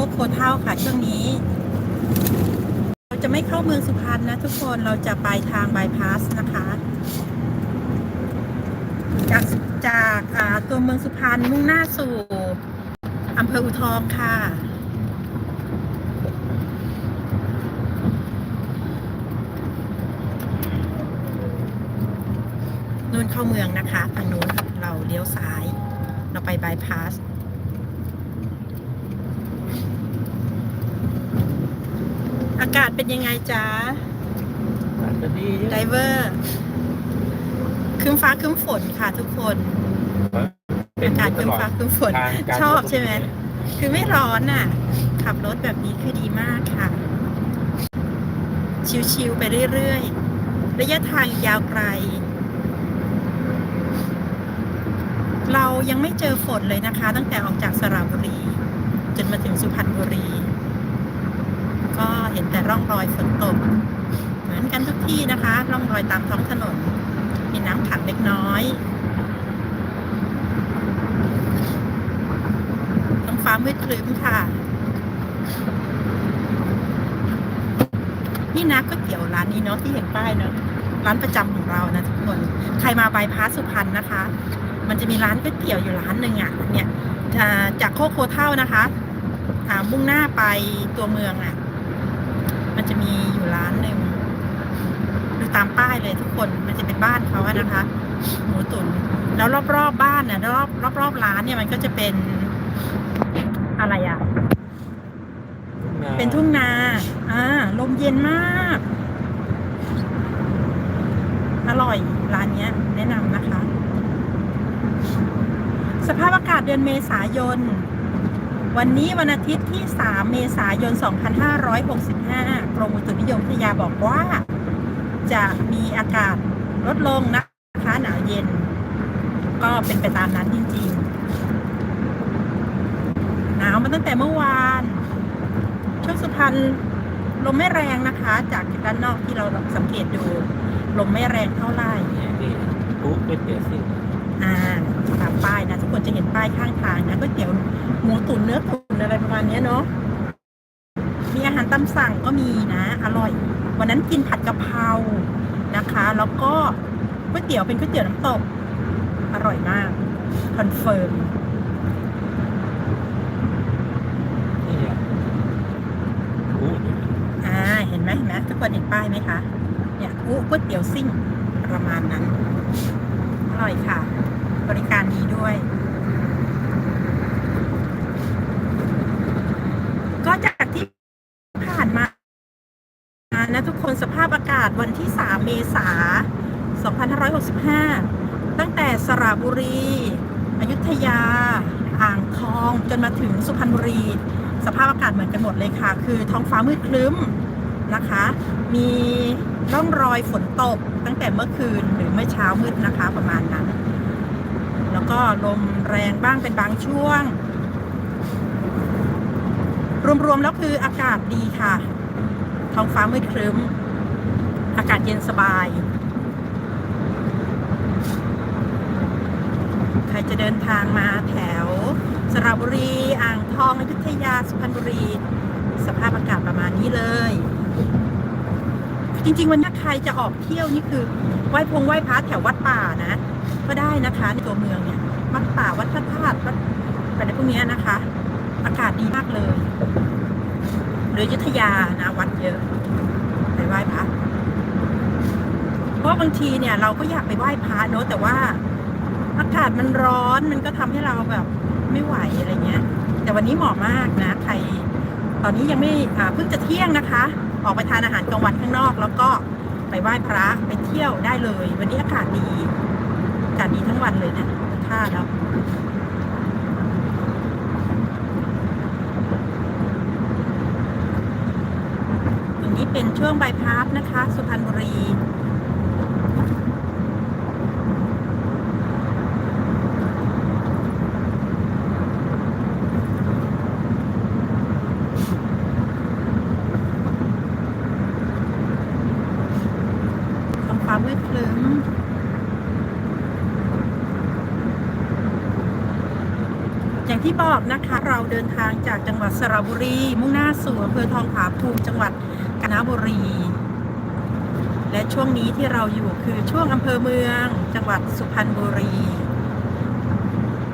คกโคเท่าค่ะช่วงนี้ เราจะไม่เข้าเมืองสุพรรณนะทุกคนเราจะไปทางบายพาสนะคะ จากจากตัวเมืองสุพรรณมุ่งหน้าสู่อำเภออุทองค่ะนู่นเข้าเมืองนะคะทางนู้นเราเลี้ยวซ้าย เราไปบายพาส อากาศเป็นยังไงจ๊ะอาจจะดีไดเวอร์ครึ้มฟ้าครึ้มฝนค่ะทุกคนเป็นอากาศคตรึ้มลอดฟ้าครึ้มฝนทางการชอบใช่ไหม คือไม่ร้อนน่ะ ขับรถแบบนี้คือดีมากค่ะ ชิวๆไปเรื่อยๆ ระยะทางยาวไกล เรายังไม่เจอฝนเลยนะคะ ตั้งแต่ออกจากสระบุรี จนมาถึงสุพรรณบุรีก็เห็นแต่ ร่องรอยฝนตก เหมือนกันทุกที่นะคะ ร่องรอยตามท้องถนน มีน้ำขังเล็กน้อยท้องฟ้ามืดครึ้มค่ะ นี่นะก๋วยเตี๋ยวร้านนี้เนาะที่เห็นป้ายเนาะร้านประจำของเรานะทุกคน ใครมาบายพาสสุพรรณนะคะ มันจะมีร้านก๋วยเตี๋ยวอยู่ร้านหนึ่งอะ เนี่ยจากโคโคเท่านะคะมุ่งหน้าไปตัวเมืองอะ มันจะมีอยู่ร้านหนึ่งดูตามป้ายเลยทุกคนมันจะเป็นบ้านเขาอะนะคะ หมูตุ๋นแล้วรอบๆบบ้านน่ะรอบรอบรอบร้านเนี่ยมันก็จะเป็นอะไรอะเป็นทุ่งนาอ่าลมเย็นมาก อร่อยร้านเนี้ย แนะนำนะคะ สภาพอากาศเดือนเมษายน วันนี้วันอาทิตย์ที่ 3 เมษายน 2565 กรมอุตุนิยมวิทยาบอกว่า จะมีอากาศลดลงนะคะหนาวเย็น ก็เป็นไปตามนั้นจริงๆ หนาวมาตั้งแต่เมื่อวานช่วงสุพรรณลมไม่แรงนะคะ จากด้านนอกที่เราสังเกตดู ลมไม่แรงเท่าไหร่เนี่ยนี่ปุ๊บก๋วยเตี๋ยวสิอ่า ตามป้ายนะทุกคนจะเห็นป้ายข้างทางนะก๋วยเตี๋ยวหมูตุ๋นเนื้อตุ๋นอะไรประมาณเนี้ยเนาะมีอาหารตามสั่งก็มีนะ อร่อย วันนั้นกินผัดกะเพรานะคะ แล้วก็ก๋วยเตี๋ยวเป็นก๋วยเตี๋ยวน้ำตก อร่อยมากคอนเฟิร์มนี่เนี่ยปุ๊บอ่าเห็นไหมเห็นไหมทุกคนเห็นป้ายไหมคะ เนี่ยอู้ก๋วยเตี๋ยวซิ่งประมาณนั้น อร่อยค่ะ บริการดีด้วย ก็จากที่ผ่านมานะทุกคนสภาพอากาศวันที่ 3 เมษายน2565 ตั้งแต่สระบุรี อยุธยา อ่างทอง จนมาถึงสุพรรณบุรี สภาพอากาศเหมือนกันหมดเลยค่ะ คือท้องฟ้ามืดครึ้มนะคะ มีร่องรอยฝนตกตั้งแต่เมื่อคืนหรือเมื่อเช้ามืดนะคะประมาณนั้น แล้วก็ลมแรงบ้างเป็นบางช่วง รวมๆแล้วคืออากาศดีค่ะ ท้องฟ้ามืดครึ้ม อากาศเย็นสบาย ใครจะเดินทางมาแถว สระบุรี อ่างทองอยุธยาสุพรรณบุรี สภาพอากาศประมาณนี้เลย จริงๆ วันนี้ใครจะออกเที่ยวนี่คือไหว้พงไหว้พระแถววัดป่านะ ก็ได้นะคะ ในตัวเมืองเนี่ยวัดป่าวัดพระธาตุวัดอะไรพวกนี้นะคะ อากาศดีมากเลยหรือยุทธยานะวัดเยอะไปไหว้พระเพราะบางทีเนี่ย เราก็อยากไปไหว้พระเนอะแต่ว่าอากาศมันร้อนมันก็ทำให้เราแบบไม่ไหวอะไรเงี้ย แต่วันนี้เหมาะมากนะใครตอนนี้ยังไม่เพิ่งจะเที่ยงนะคะ ออกไปทานอาหารกลางวันข้างนอก แล้วก็ไปไหว้พระไปเที่ยวได้เลย วันนี้อากาศดีากาศดีทั้งวันเลยนะท่าแล้วตรงนี้เป็นช่วงบายพาสนะคะ สุพรรณบุรี ท้องฟ้ามืดครึ้ม อย่างที่บอกนะคะเราเดินทางจากจังหวัดสระบุรี มุ่งหน้าสู่อำเภอทองผาภูมิจังหวัดกาญจนบุรี และช่วงนี้ที่เราอยู่คือช่วงอำเภอเมือง จังหวัดสุพรรณบุรี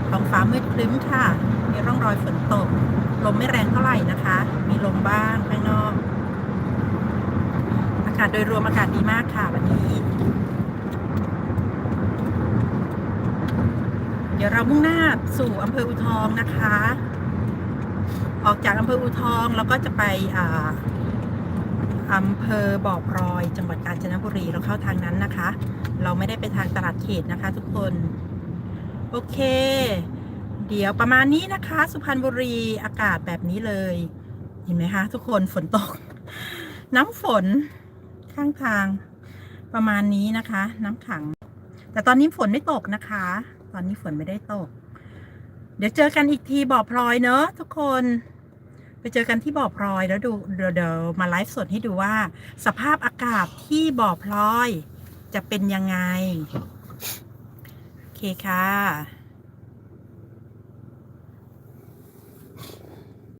ท้องฟ้ามืดครึ้มค่ะ มีร่องรอยฝนตก ลมไม่แรงเท่าไหร่นะคะ มีลมบ้างข้างนอก อากาศโดยรวมอากาศดีมากค่ะวันนี้ เดี๋ยวเรามุ่งหน้าสู่อำเภออูทองนะคะ ออกจากอำเภออูทองเราก็จะไปอ่าอำเภอบ่อพลอย จังหวัดกาญจนบุรีเราเข้าทางนั้นนะคะ เราไม่ได้ไปทางตลาดเขตนะคะ ทุกคน โอเค เดี๋ยวประมาณนี้นะคะ สุพรรณบุรีอากาศแบบนี้เลย เห็นไหมคะ ทุกคนฝนตก น้ำฝนข้างทางประมาณนี้นะคะ น้ำขัง แต่ตอนนี้ฝนไม่ตกนะคะ อนนี้ฝนไม่ได้ตก เดี๋ยวเจอกันอีกทีบ่อพลอยเนอะทุกคน ไปเจอกันที่บ่อพลอยแล้วดูเดี๋ยวยวมาไลฟ์สดให้ดูว่า สภาพอากาศที่บ่อพลอยจะเป็นยังไง โอเคค่ะ